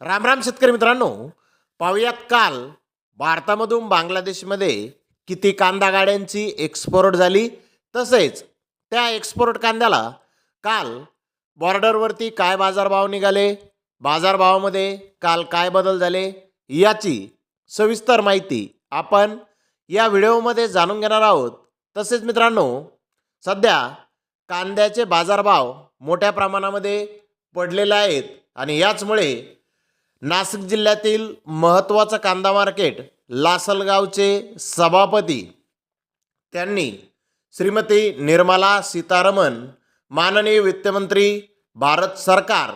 रामराम शेतकरी मित्रांनो पाहुयात काल भारतामधून बांगलादेशमध्ये किती कांदा गाड्यांची एक्सपोर्ट झाली. तसेच त्या एक्सपोर्ट कांद्याला काल बॉर्डरवरती काय बाजारभाव निघाले बाजारभावामध्ये काल काय बदल झाले याची सविस्तर माहिती आपण या व्हिडिओमध्ये जाणून घेणार आहोत. तसेच मित्रांनो सध्या कांद्याचे बाजारभाव मोठ्या प्रमाणामध्ये पडलेले आहेत आणि याचमुळे नाशिक जिल्ह्यातील महत्त्वाचं कांदा मार्केट लासलगावचे सभापती त्यांनी श्रीमती निर्मला सीतारमण माननीय वित्तमंत्री भारत सरकार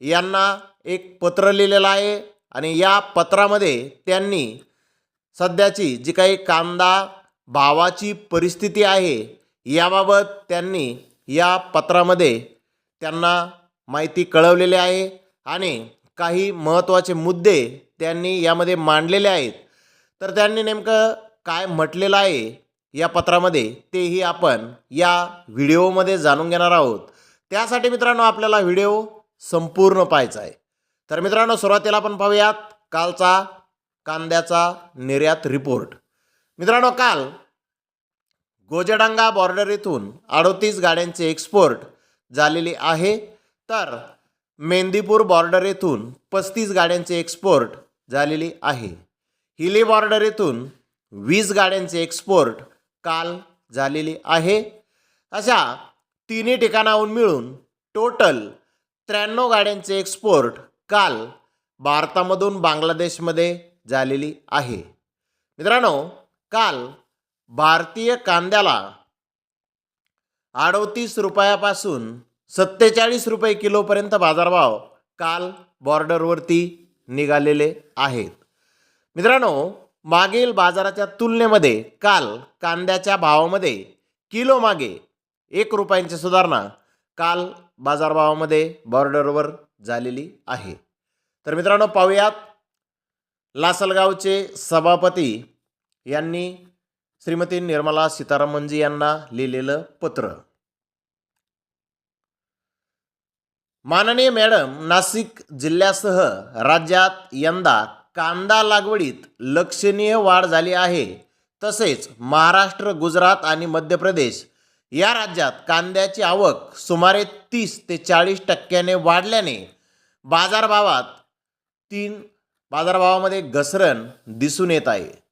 यांना एक पत्र लिहिलेलं आहे आणि या पत्रामध्ये त्यांनी सध्याची जी काही कांदा भावाची परिस्थिती आहे याबाबत त्यांनी या पत्रामध्ये त्यांना माहिती कळवलेली आहे आणि काही महत्त्वाचे मुद्दे त्यांनी यामध्ये मांडलेले आहेत. तर त्यांनी नेमकं काय म्हटलेलं आहे या पत्रामध्ये तेही आपण या व्हिडिओमध्ये जाणून घेणार आहोत. त्यासाठी मित्रांनो आपल्याला व्हिडिओ संपूर्ण पाहायचा आहे. तर मित्रांनो सुरुवातीला आपण पाहूयात कालचा कांद्याचा निर्यात रिपोर्ट. मित्रांनो काल गोजडांगा बॉर्डर येथून अडोतीस गाड्यांचे एक्सपोर्ट झालेली आहे. तर मेंदीपूर बॉर्डर येथून पस्तीस गाड्यांचे एक्सपोर्ट झालेली आहे. हिली बॉर्डर येथून वीस गाड्यांचे एक्सपोर्ट काल झालेली आहे. अशा तिन्ही ठिकाणाहून मिळून टोटल त्र्याण्णव गाड्यांचे एक्सपोर्ट काल भारतामधून बांगलादेशमध्ये झालेली आहे. मित्रांनो काल भारतीय कांद्याला अडोतीस रुपयापासून सत्तेचाळीस रुपये किलोपर्यंत बाजारभाव काल बॉर्डरवरती निघालेले आहेत. मित्रांनो मागील बाजाराच्या तुलनेमध्ये काल कांद्याच्या भावामध्ये किलो मागे एक रुपयांची सुधारणा काल बाजारभावामध्ये बॉर्डरवर झालेली आहे. तर मित्रांनो पाहूयात. लासलगावचे सभापती यांनी श्रीमती निर्मला सीतारामनजी यांना लिहिलेलं पत्र. माननीय मॅडम नाशिक जिल्ह्यासह राज्यात यंदा कांदा लागवडीत लक्षणीय वाढ झाली आहे. तसेच महाराष्ट्र गुजरात आणि मध्य प्रदेश या राज्यात कांद्याची आवक सुमारे तीस ते चाळीस टक्क्याने वाढल्याने बाजारभावात तीन बाजारभावामध्ये घसरण दिसून येत आहे.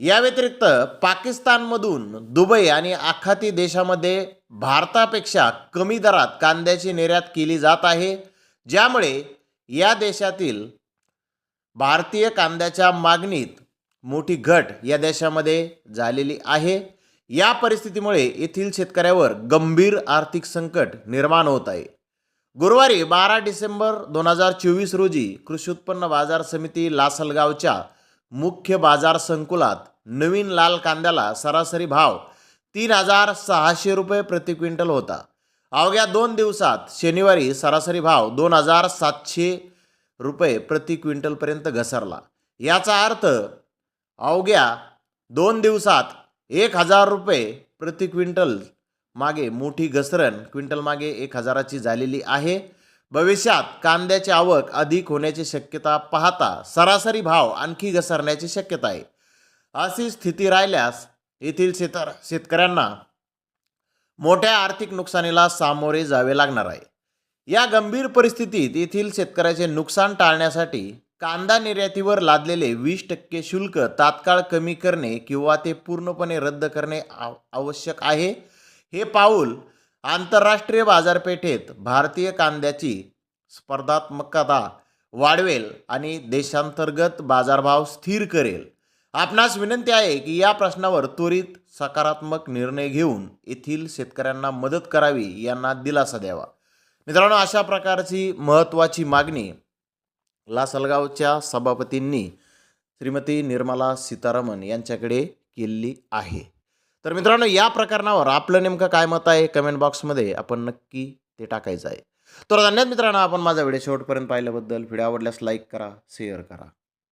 या व्यतिरिक्त पाकिस्तानमधून दुबई आणि आखाती देशामध्ये भारतापेक्षा कमी दरात कांद्याची निर्यात केली जात आहे ज्यामुळे या देशातील भारतीय कांद्याच्या मागणीत मोठी घट या देशामध्ये झालेली आहे. या परिस्थितीमुळे येथील शेतकऱ्यावर गंभीर आर्थिक संकट निर्माण होत आहे. गुरुवारी बारा डिसेंबर दोन हजार चोवीस रोजी कृषी उत्पन्न बाजार समिती लासलगावच्या मुख्य बाजार संकुलात नवीन लाल कांद्याला सरासरी भाव तीन हजार सहाशे रुपये प्रति क्विंटल होता. अवघ्या दोन दिवसात शनिवारी सरासरी भाव दोन हजार सातशे रुपये प्रति क्विंटलपर्यंत घसरला. याचा अर्थ अवघ्या दोन दिवसात एक हजार रुपये प्रति क्विंटल मागे मोठी घसरण क्विंटल मागे एक हजाराची झालेली आहे. भविष्यात कांद्याची आवक अधिक होण्याची शक्यता पाहता सरासरी भाव आणखी घसरण्याची शक्यता आहे. अशी स्थिती राहिल्यास येथील शेतर शेतकऱ्यांना मोठ्या आर्थिक नुकसानीला सामोरे जावे लागणार आहे. या गंभीर परिस्थितीत येथील शेतकऱ्याचे नुकसान टाळण्यासाठी कांदा निर्यातीवर लादलेले वीस टक्के शुल्क तात्काळ कमी करणे किंवा ते पूर्णपणे रद्द करणे आवश्यक आहे. हे पाऊल आंतरराष्ट्रीय बाजारपेठेत भारतीय कांद्याची स्पर्धात्मकता वाढवेल आणि देशांतर्गत बाजारभाव स्थिर करेल. आपणास विनंती आहे की या प्रश्नावर त्वरित सकारात्मक निर्णय घेऊन येथील शेतकऱ्यांना मदत करावी यांना दिलासा द्यावा. मित्रांनो अशा प्रकारची महत्त्वाची मागणी लासलगावच्या सभापतींनी श्रीमती निर्मला सीतारामन यांच्याकडे केलेली आहे. तर मित्रांनो या प्रकरणावर आपलं नेमकं काय मत आहे? कमेंट बॉक्समध्ये आपण नक्की ते टाकायचं आहे. तर धन्यवाद मित्रांनो आपण माझा व्हिडिओ शेवटपर्यंत पाहिल्याबद्दल. व्हिडिओ आवडल्यास लाईक करा शेअर करा.